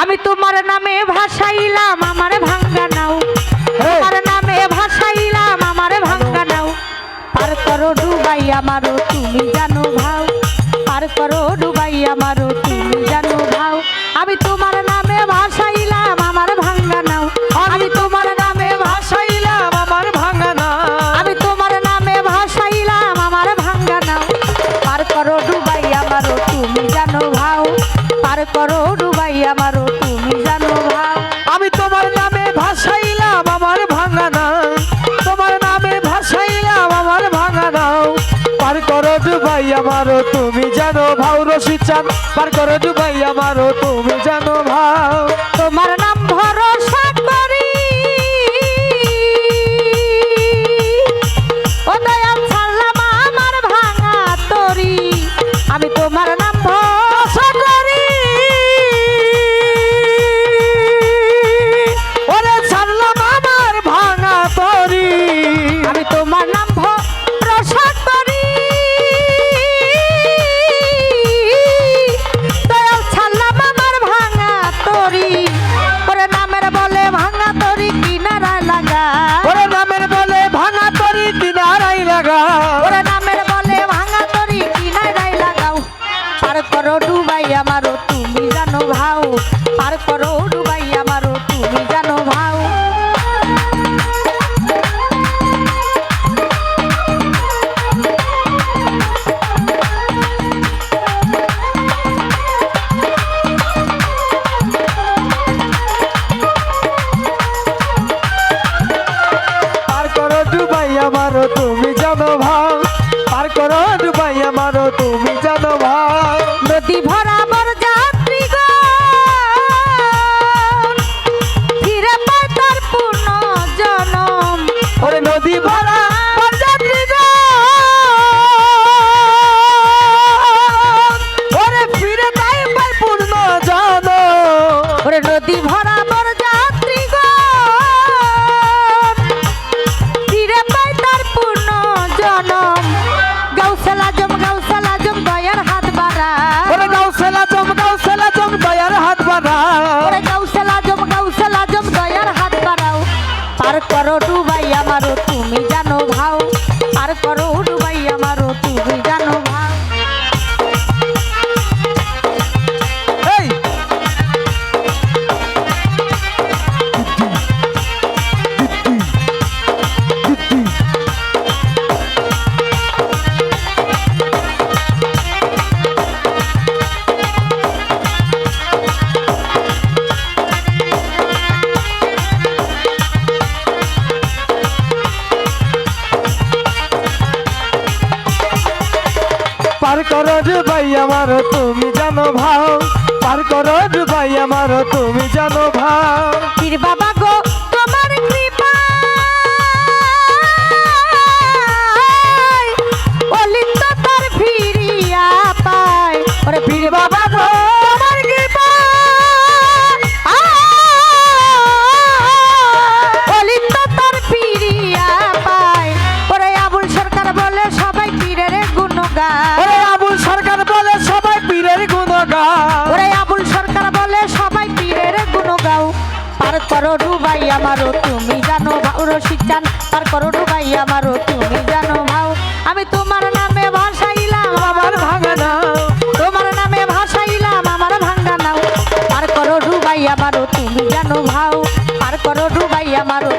আমি তোমার নামে ভাসাইলাম, আমার ভাঙ্গা নাও। তোমার নামে ভাসাইলাম, আমার ভাঙ্গা নাও। পার করো ডুবাই আমারও, তুমি জানো ভাও। পার করো ডুবাই আমারও, তুমি জানো ভাও। আমি তোমার নামে ভাসাইলাম, আমার ভাঙ্গা নাও। আমি তোমার নামে ভাসাইলাম, আমার ভাঙা না আমি তোমার নামে ভাসাইলাম, আমার ভাঙ্গা নাও। পার করো ডুবাই আমারও, তুমি জানো ভাও। পার করো ডুবাই আমারও আমারও তুমি জানো ভাউরসি চান। পার করো ডুবাই আমারও তুমি জানো ডুবাই আমারও তুমি জানো ভাও। পার করো, ডুবাই আমারও তুমি জানো ভাও। পার করো, ডুবাই আমারও তুমি জানো ভাও। করো ডুবাই আমারও তুমি জানো ভাও। আর করো ডুবাই আমারও পার করো ভাই আমার তুমি জানো ভাও। পার করো ভাই আমার তুমি জানো ভাও। বাবা গো আবুল সরকার বলে সবাই পীরের গুণ গাও পার করো ডুবাই আমারও, তুমি জানো ভাও রসিক চান পার করো ডুবাই আমারও, তুমি জানো ভাও। আমি তোমার নামে ভাসাইলাম আমার ভাঙা না তোমার নামে ভাসাইলাম আমার ভাঙ্গা নাও। পার করো ডুবাই আমারও, তুমি জানো ভাও। পার করো ডুবাই আমারও